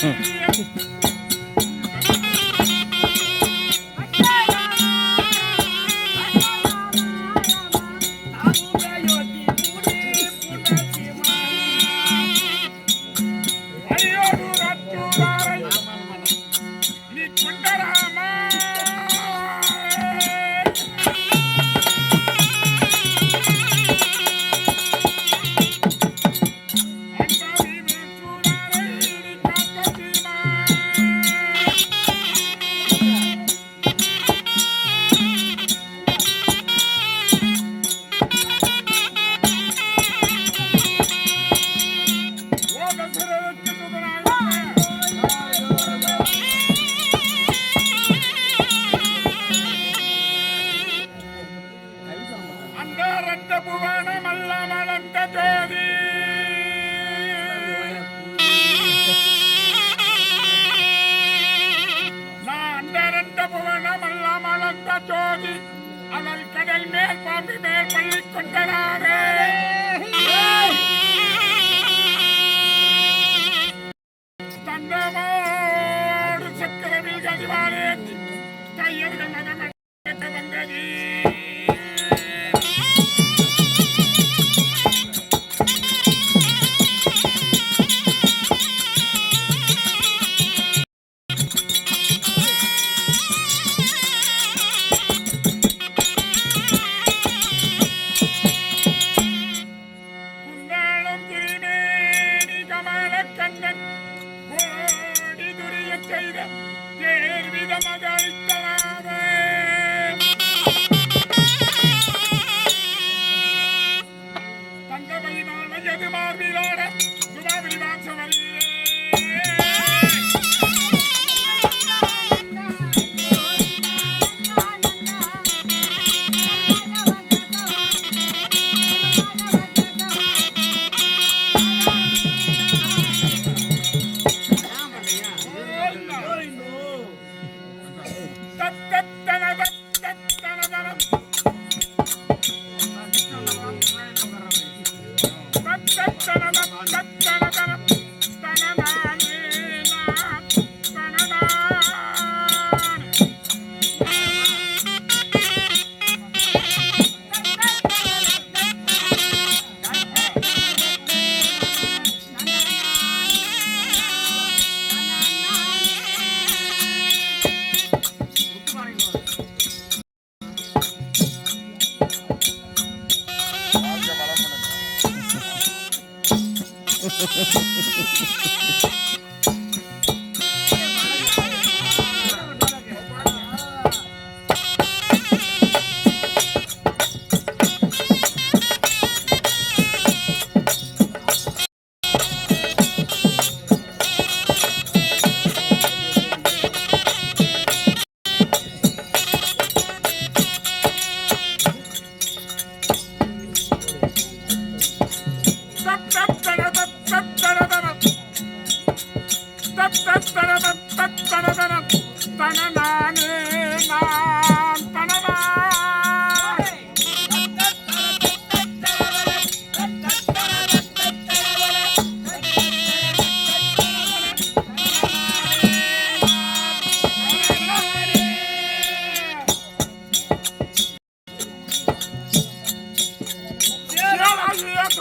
嗯。பள்ளி சக்கரவில் கதிவாளேந்தி கையர்கள் மதமட்ட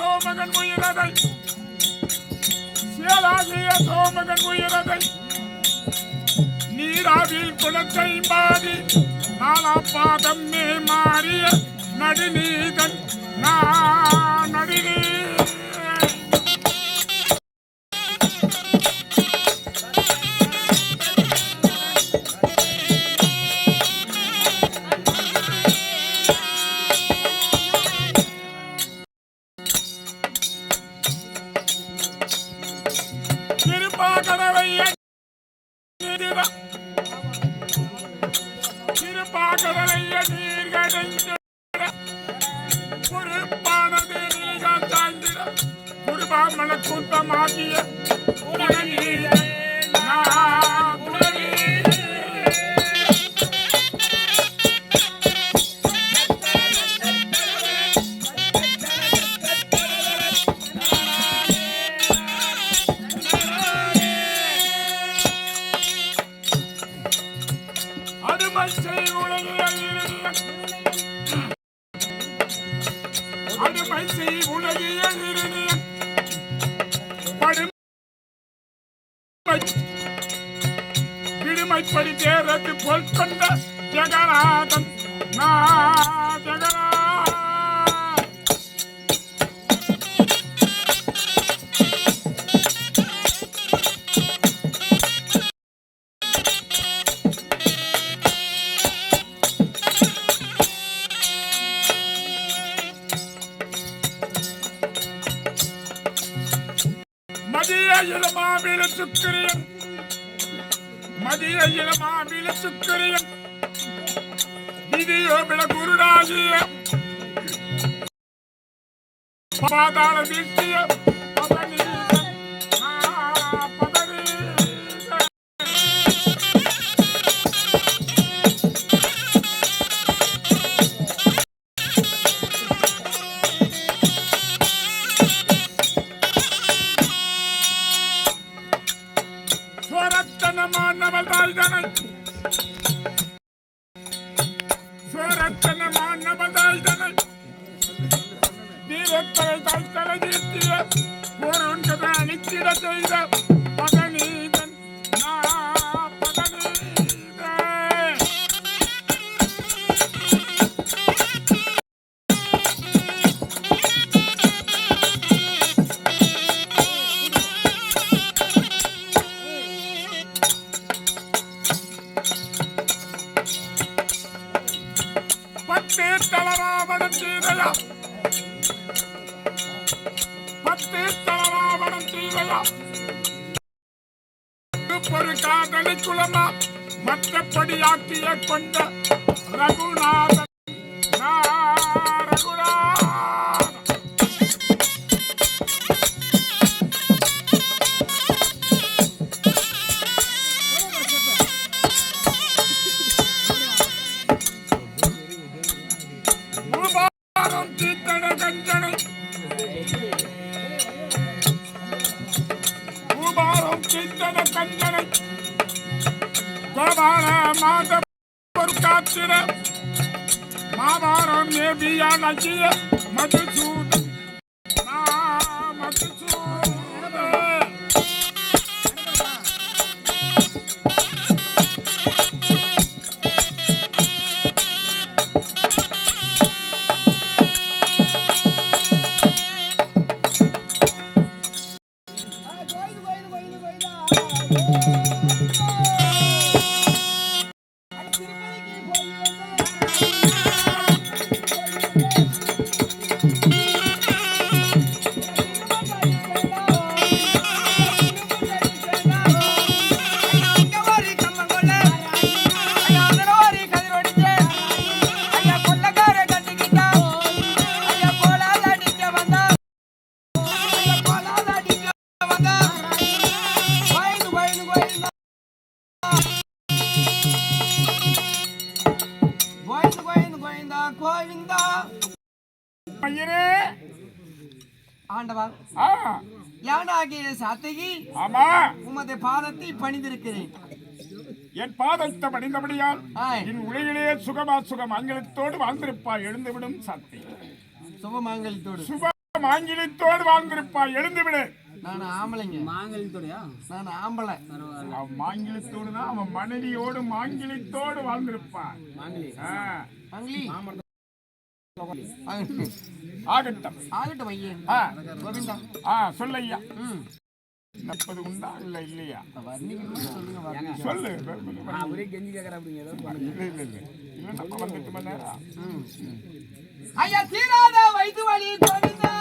சோமகன் உயிரதை சியலாகிய சோமகன் உயிரதை நீராவில் குலத்தை மாறி நாலாம் பாதம் மே மாறிய நடுநீதன் நான் நடுநீ திருப்பாகடவைய கூட்டமாகிய உடனீரே விடுமைப்படி தேரத்து போல் கொண்ட ஜெகநாதன். நா ஜெகநாதன். 发达了，别接 ஒரு காதலை குலமா மற்றபடியாக்கிய கொண்ட தீத்தன கஞ்சனை கோபால மாத ஒரு காத்திர மாபாரம் நேபியா நகிய மதுசூதன் கோவிந்தா பாதத்தை பணிந்தபடியால். என் உலகிலேயே சுகமா சுகம் ஆங்கிலத்தோடு வாழ்ந்திருப்பா எழுந்துவிடும் சக்தி சுபமாங்கலத்தோடு சுப ஆங்கிலத்தோடு வாழ்ந்திருப்பா எழுந்துவிடு. நான் ஆம்பளைங்க. நான் ஆம்பளை. அவன் மாங்கிலத்தோடு தான் அவன் மனைவியோடு மாங்கிலத்தோடு வாழ்ந்திருப்பான். ஆ, மங்களி. ஆகட்டும். ஆகட்டும் ஐயன் ஆ, கோவிந்தா. ஆ சொல்லையா ம். நப்பது உண்டா இல்ல இல்லையா? சொல்லு. வர்ணிக்கணும்னு கெஞ்சி வர்ணிக்க. அப்படிங்க இல்ல இல்ல இல்ல. இல்ல நம்ம வந்துட்டு மணி நேரம் ஐயா தீராத வயிற்று வலி கோவிந்தா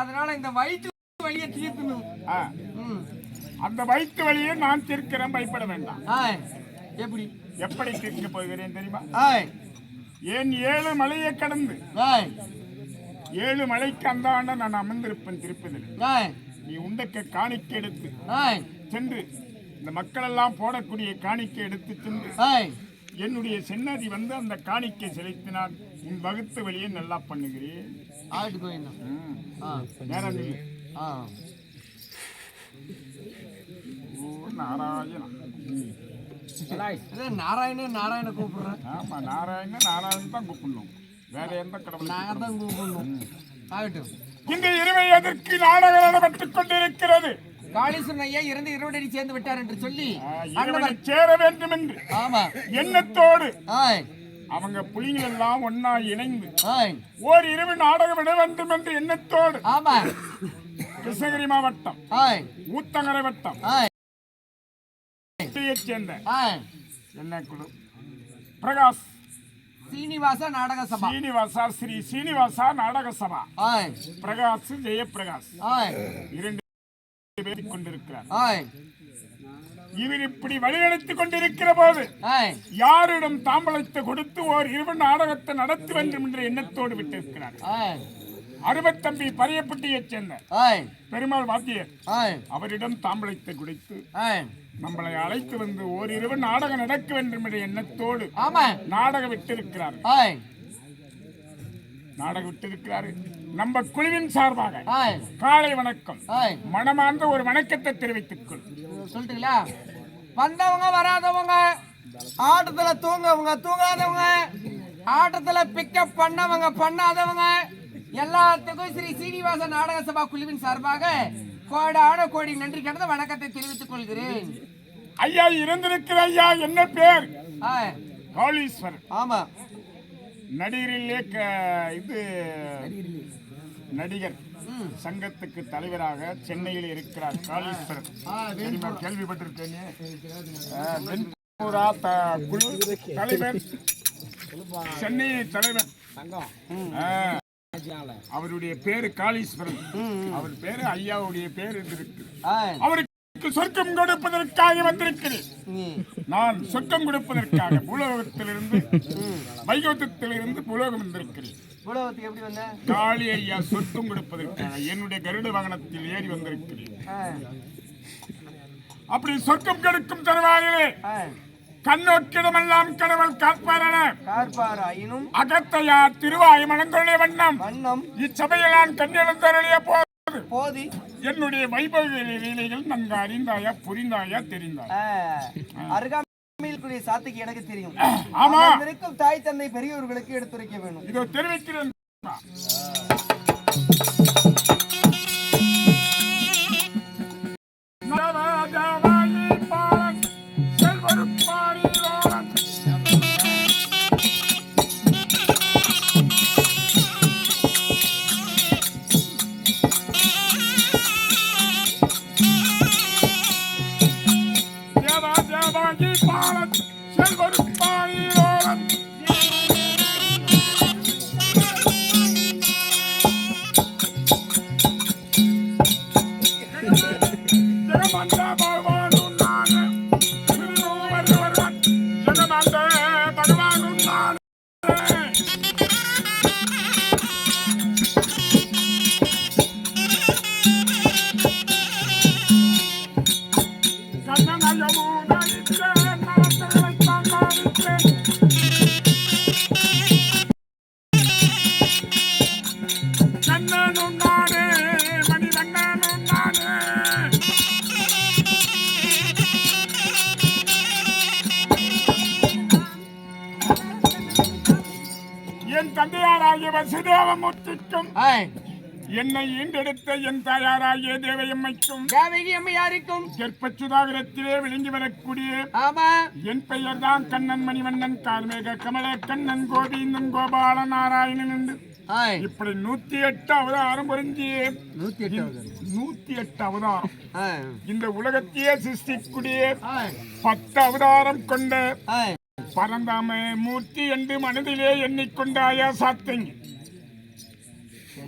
அதனால இந்த வயிற்று வலியை தீர்க்கணும். அந்த வயிற்று வலியை நான் தீர்க்கிறேன் பயப்பட வேண்டாம். எப்படி எப்படி தீர்க்க போகிறேன் தெரியுமா. ஏன் ஏழு மலையை கடந்து. ஏழு மலைக்கு அந்த ஆண்ட நான் அமர்ந்திருப்பேன் திருப்பதில். நீ உண்டக்க காணிக்கை எடுத்து. சென்று இந்த மக்கள் எல்லாம் போடக்கூடிய காணிக்கை எடுத்து சென்று. என்னுடைய சென்னதி வந்து அந்த காணிக்கை செலுத்தினால் உன் வகுத்து வழியை நல்லா பண்ணுகிறேன் ஆயிட்டு போயிடணும் ம். ஆ. ஓ நாராயணா நாராயணன் நாராயண கூப்பிடுறேன். ஆமா நாராயணன் நாராயணன் தான் கூப்பிடணும். வேற எந்த கடவுள் நாங்க தான் கூப்பிடணும். ஆகட்டும். இந்த இருவை எதற்கு நாடகம் நடைபெற்றுக் கொண்டிருக்கிறது? காளீஸ்வரன் ஐயா இறந்து இருவடடி சேர்ந்து விட்டார் என்று சொல்லி சேர வேண்டும் என்று ஆமா. எண்ணத்தோடு. அவங்க புலிகள் எல்லாம் ஒன்னா இணைந்து ஓர் இரவு நாடகம் விட வேண்டும் என்ற எண்ணத்தோடு ஆமா. கிருஷ்ணகிரி மாவட்டம் ஊத்தங்கரை வட்டம் சேர்ந்த என்ன குழு? பிரகாஷ். சீனிவாச நாடக சபா. சீனிவாசா ஸ்ரீ சீனிவாசா நாடக சபா. பிரகாஷ் ஜெயபிரகாஷ் இரண்டு பேசிக் கொண்டிருக்கிறார். இவர் இப்படி வழிநடத்திக் கொண்டிருக்கிற போது யாரிடம் தாம்பலத்தை கொடுத்து ஓர் இரவு நாடகத்தை நடத்த வேண்டும் என்ற எண்ணத்தோடு விட்டிருக்கிறார். ஆய். அறுபத்தம்பி பரியப்பட்டியைச் சேர்ந்த பெருமாள் வாத்தியர் அவரிடம் தாம்பலத்தை கொடுத்து நம்மளை அழைத்து வந்து ஓரிரவு நாடகம் நடக்க வேண்டும் என்ற எண்ணத்தோடு நாடகம் விட்டிருக்கிறார் நாடகம் விட்டிருக்கிறாரு நம்ம குழுவின் சார்பாக காலை வணக்கம். மனமார்ந்த ஒரு வணக்கத்தை தெரிவித்துக் கொள். சொல்லிட்டுங்களா? வந்தவங்க வராதவங்க ஆட்டத்துல தூங்கவங்க தூங்காதவங்க ஆட்டத்துல பிக்கப் பண்ணவங்க பண்ணாதவங்க எல்லாத்துக்கும் ஸ்ரீ சீனிவாச நாடக சபா குழுவின் சார்பாக கோடான கோடி நன்றி கடந்த வணக்கத்தை தெரிவித்துக் கொள்கிறேன். ஐயா இருந்திருக்கிற ஐயா என்ன பேர்? ஆய், காளீஸ்வரர் ஆமா. நடிகரிலே இது நடிகர். சங்கத்துக்கு தலைவராக சென்னையில் இருக்கிறார் தெரியுமா? கேள்விப்பட்டிருக்கேனே. குழு தலைவர் சென்னை தலைவர். அவருடைய பேரு காளீஸ்வரன். அவர் பேரு ஐயாவுடைய பேர் இருக்கு. அவருக்கு சொர்க்கம் கொடுப்பதற்காக வந்திருக்கிறேன். நான் சொர்க்கம் கொடுப்பதற்காக பூலோகத்திலிருந்து வைகுந்தத்திலிருந்து பூலோகம் வந்திருக்கிறேன். உலகத்துக்கு எப்படி வந்த? காளி ஐயா சொர்க்கம் கொடுப்பதற்காக என்னுடைய கருட வாகனத்தில் ஏறி வந்திருக்கிறேன். அப்படி சொர்க்கம் கெடுக்கும் தருவாயிலே கண்ணோக்கிடமெல்லாம் கடவுள் காப்பாரன கார்பார் ஆயினும் அகத்தையா திருவாய் மனங்கொள்ளை வண்ணம். வண்ணம். இச்சபையில் நான் கண்ணிழந்தருடைய போது போதி. என்னுடைய வைபவ லீலைகள் நன்கு அறிந்தாயா புரிந்தாயா தெரிந்தாயா? கூடிய சாத்துக்கு எனக்கு தெரியும். ஆமா. இருக்கும் தாய் தந்தை பெரியவர்களுக்கு எடுத்துரைக்க வேணும். இதோ தெரிவிக்கிறேன். வசுதேவமூர்த்திக்கும் என்னை ஈண்டெடுத்த என் தாயாராகிய தேவையம்மைக்கும் தேவகி அம்மையாருக்கும் கெற்பச்சுதாகரத்திலே விளங்கி வரக்கூடிய ஆமா. என் பெயர் தான் கண்ணன் மணிவண்ணன் கார்மேக கமல கண்ணன் கோவிந்தன் கோபால நாராயணன் என்று இப்படி நூத்தி எட்டு அவதாரம் புரிஞ்சு நூத்தி எட்டாவது நூத்தி எட்டு அவதாரம். இந்த உலகத்தையே சிருஷ்டிக்கூடிய பத்து அவதாரம் கொண்ட. பரந்தாம மூர்த்தி என்று மனதிலே எண்ணிக்கொண்டாயா சாத்தங்க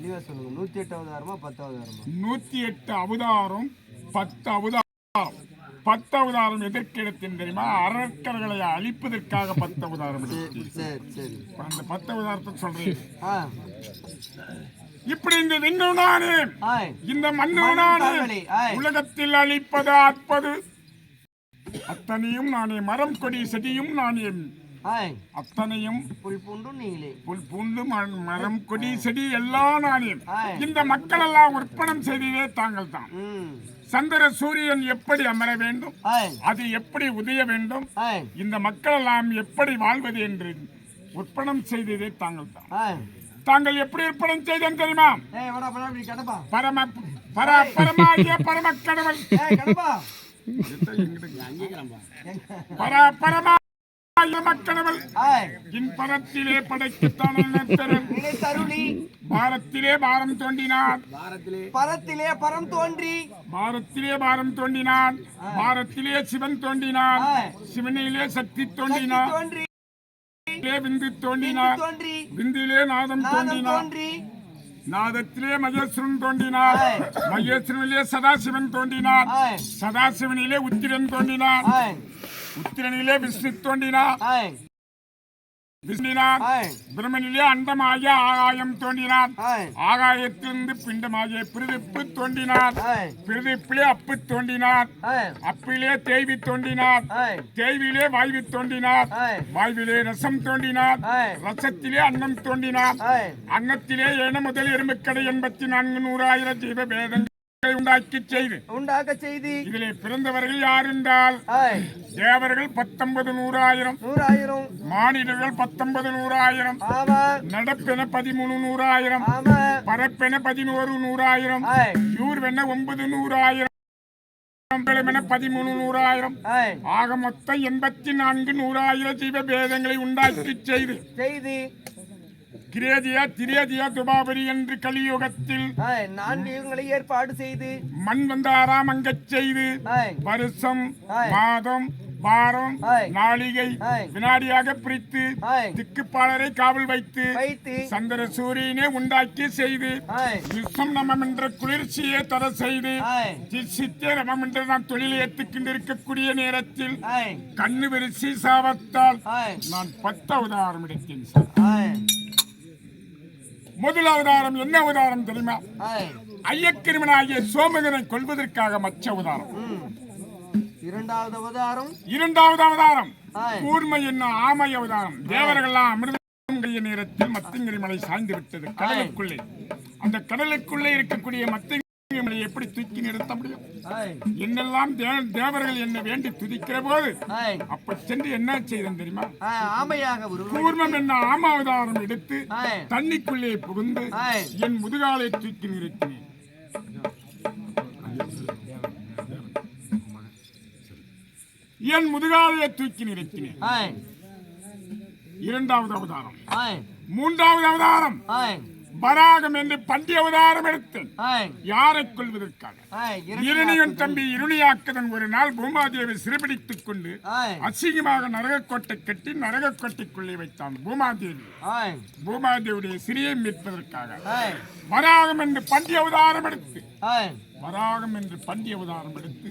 தெளிவா சொல்லுங்க. நூத்தி எட்டு அவதாரமா பத்தாவது வாரமா நூத்தி எட்டு அவதாரம் பத்து அவதாரம். பத்து அவதாரம் எதற்கு எடுத்தேன் தெரியுமா? அரக்கர்களை அழிப்பதற்காக பத்து அவதாரம். சரி சரி அந்த பத்து அவதாரத்தை சொல்றேன். இப்படி இந்த விண்ணு நானே ஆய். இந்த மண்ணு நானே மண்பாவனை, ஆய். உலகத்தில் அழிப்பது அற்பது அத்தனையும் நானே மரம் கொடி செடியும் நானே ஆய் அத்தனையும் புல் பூண்டும் நீங்களே புல் பூண்டு மரம் கொடி செடி எல்லாம் நானே. இந்த மக்கள் எல்லாம் உற்பணம் செய்ததே தாங்கள் தான். சந்திர சூரியன் எப்படி அமர வேண்டும்? அது எப்படி உதய வேண்டும்? இந்த மக்கள் எல்லாம் எப்படி வாழ்வது என்று உற்பணம் செய்ததே தாங்கள் தான். தாங்கள் எப்படி உற்பணம் செய்தேன் தெரியுமா? பரம பர பரமாகிய பரம கடவுள் பர பரமாகிய கடவுள் ஆய். இன் பரத்திலே படைக்கத்தான் நினைத்தரன் நிலை தருளி பாரத்திலே பாரம் தோண்டினான் பரத்திலே. பரம் தோன்றி. பாரத்திலே பாரம் தோண்டினான் பாரத்திலே சிவன் தோண்டினான். சிவனிலே சக்தி தோண்டினான் விந்து தோண்டினான் தோன்றி. விந்திலே நாதம் தோன்றி. நாதத்திலே மகேஸ்வரன் ஆய். மகேஸ்வரனிலே சதாசிவன் ஆய். சதாசிவனிலே உத்திரன் ஆய். உத்திரனிலே விஷ்ணு விஷ்ணினான் ஆய் பிரம்மனிலே அண்டமாகிய ஆகாயம் தோண்டினான் ஆய் ஆகாயத்திலிருந்து பிண்டமாகிய பிரிதிப்பு தோண்டினான் பிரிதிப்பிலே அப்பு தோண்டினான் அப்பிலே தேய்வி தோண்டினான் தேய்விலே வாய்வு தோண்டினான் வாய்விலே ரசம் தோண்டினான் ஆய் ரசத்திலே அன்னம் தோண்டினான் ஆய் அன்னத்திலே ஏன முதல் எறும்புக்கடை எண்பத்தி நான்கு நூறாயிரம் ஜீவ பேதங்களை உண்டாக்கி செய்து. உண்டாக்க செய்தி. இதிலே பிறந்தவர்கள் யார் என்றால் தேவர்கள் பத்தொன்பது நூறாயிரம். நூறாயிரம். மானிடர்கள் பத்தொன்பது நூறாயிரம். நடப்பென பதிமூணு நூறாயிரம். பரப்பென பதினோரு நூறாயிரம். யூர்வென ஒன்பது நூறாயிரம். பதிமூணு நூறாயிரம். ஆக மொத்தம் எண்பத்தி நான்கு நூறாயிரம் ஜீவ பேதங்களை உண்டாக்கி செய்து. செய்தி. கிரேதியா திரேதியா துபாபரி என்று கலியுகத்தில் நான்கு யுகங்களை ஏற்பாடு செய்து. மண் வந்தாராம் அங்கச் செய்து. வருஷம். மாதம் வாரம். நாளிகை. வினாடியாக பிரித்து திக்குப்பாளரை காவல் வைத்து சந்திர சூரியனே உண்டாக்கி செய்து விஸ்வம் நமம் என்ற குளிர்ச்சியை தர செய்து சித்தே நமம் என்று நாம் தொழிலை ஏற்றுக்கொண்டிருக்கக்கூடிய நேரத்தில் கண்ணு விரிசி சாபத்தால் நான் பத்து அவதாரம் எடுத்தேன் சார். முதல் அவதாரம் என்ன அவதாரம் தெரியுமா? ஐயக்கிருமனாகிய சோமகனை கொல்வதற்காக மச்ச அவதாரம். ம். இரண்டாவது அவதாரம். இரண்டாவது அவதாரம். கூர்மை என்னும் ஆமை அவதாரம். தேவர்கள்லாம் அமிர்தங்கிய நேரத்தில் மத்திங்கிரி மலை சாய்ந்து விட்டது. கடலுக்குள்ளே. அந்த கடலுக்குள்ளே இருக்கக்கூடிய மத்திங்கிரி மலை எப்படி தூக்கி நிறுத்த முடியும்? என்னெல்லாம் தேவர்கள் என்னை வேண்டி துதிக்கிற போது அப்ப சென்று என்ன செய்தேன் தெரியுமா? கூர்மம் என்ன ஆம அவதாரம் எடுத்து தண்ணிக்குள்ளே புகுந்து என் முதுகாலை தூக்கி நிறுத்தினேன். என் முதுகாலையை தூக்கி நிறுத்தினேன். இரண்டாவது அவதாரம். மூன்றாவது அவதாரம். வராகம் என்று பண்டி அவதாரம் எடுத்தேன். யாரை கொள்வதற்காக இருணியன் தம்பி இருணியாக்குதன் ஒரு நாள் பூமாதேவி சிறைபிடித்துக் கொண்டு அசிங்கமாக நரகக்கோட்டை கட்டி நரகக்கோட்டைக்குள்ளே வைத்தான் பூமாதேவி. பூமாதேவியுடைய சிறியை மீட்பதற்காக. வராகம் என்று பண்டி அவதாரம் எடுத்து. வராகம் என்று பண்டி அவதாரம் எடுத்து.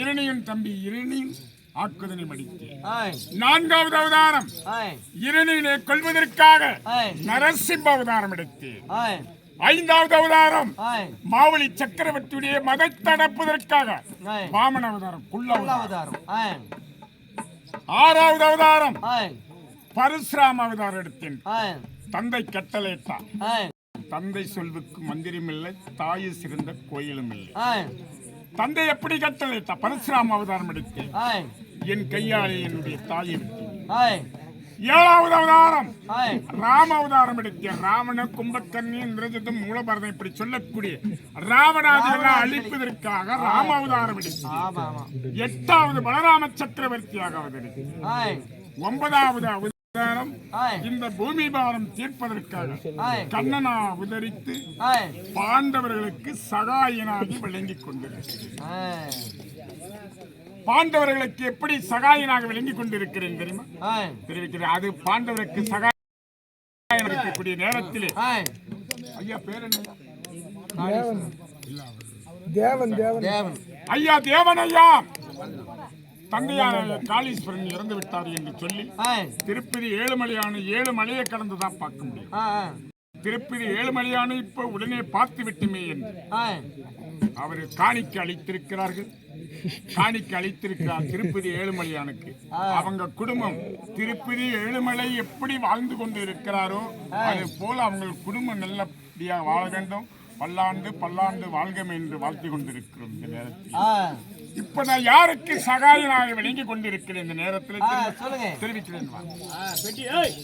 இரணியன் தம்பி இரணியின் ஆக்குதனை மடித்தேன் ஆய் நான்காவது அவதாரம். இரணியிலே கொள்வதற்காக நரசிம்ம அவதாரம் எடுத்தேன். ஐந்தாவது அவதாரம். மாவழி சக்கரவர்த்தியுடைய மதத்தை அடப்பதற்காக ஆய் வாமன அவதாரம் குள்ள அவதாரம். ஆறாவது அவதாரம். பரசுராம அவதாரம் எடுத்தேன். தந்தை கட்டளையிட்டான் ஆய் தந்தை சொல்வுக்கு மந்திரம் இல்லை தாய் சிறந்த கோயிலும் இல்லை. தந்தை எப்படி கட்டளையிட்டா பரசுராம அவதாரம் எடுத்தேன். என் கையாலே என்னுடைய தாயை ஏழாவது அவதாரம். ராம அவதாரம் எடுத்தேன் ராவண கும்பக்கர்ணி இந்திரஜிதம் மூலபரதம் இப்படி சொல்லக்கூடிய ராவணாதிகளை அழிப்பதற்காக ராம அவதாரம் எட்டாவது பலராம சக்கரவர்த்தியாக ஒன்பதாவது அவதாரம் இந்த பூமி பாரம் தீர்ப்பதற்காக கண்ணனா அவதரித்து ஆய் பாண்டவர்களுக்கு சகாயனாகி விளங்கிக் கொண்டிருக்கிறேன் ஆய் பாண்டவர்களுக்கு எப்படி சகாயனாக விளங்கிக் கொண்டிருக்கிறேன் தெரியுமா? தெரிவிக்கிறேன். அது பாண்டவருக்கு சகாயம் இருக்கக்கூடிய நேரத்திலே. ஐயா பேர் என்ன? தேவன். தேவன் தேவன். ஐயா தேவன். ஐயா தந்தையார் காளீஸ்வரன் இறந்து விட்டார் என்று சொல்லி ஆ, திருப்பதி ஏழுமலையான ஏழு மலையை கடந்து தான் பார்க்க முடியும். திருப்பதி ஏழுமலையான இப்ப உடனே பார்த்து விட்டுமே என்று. ஆ. அவர் காணிக்கு அளித்திருக்கிறார்கள். காணிக்கு அளித்திருக்கிறார் திருப்பதி ஏழுமலையானுக்கு. அவங்க குடும்பம் திருப்பதி ஏழுமலை எப்படி வாழ்ந்து கொண்டு இருக்கிறாரோ அது போல அவங்க குடும்பம் நல்லபடியா வாழ வேண்டும். பல்லாண்டு பல்லாண்டு வாழ்கம் என்று வாழ்த்து கொண்டிருக்கிறோம் இந்த நேரத்தில். இப்ப நான் யாருக்கு சகாயனாக விளங்கி கொண்டிருக்கிறேன் இந்த நேரத்தில்? தெரிவிக்கிறேன்.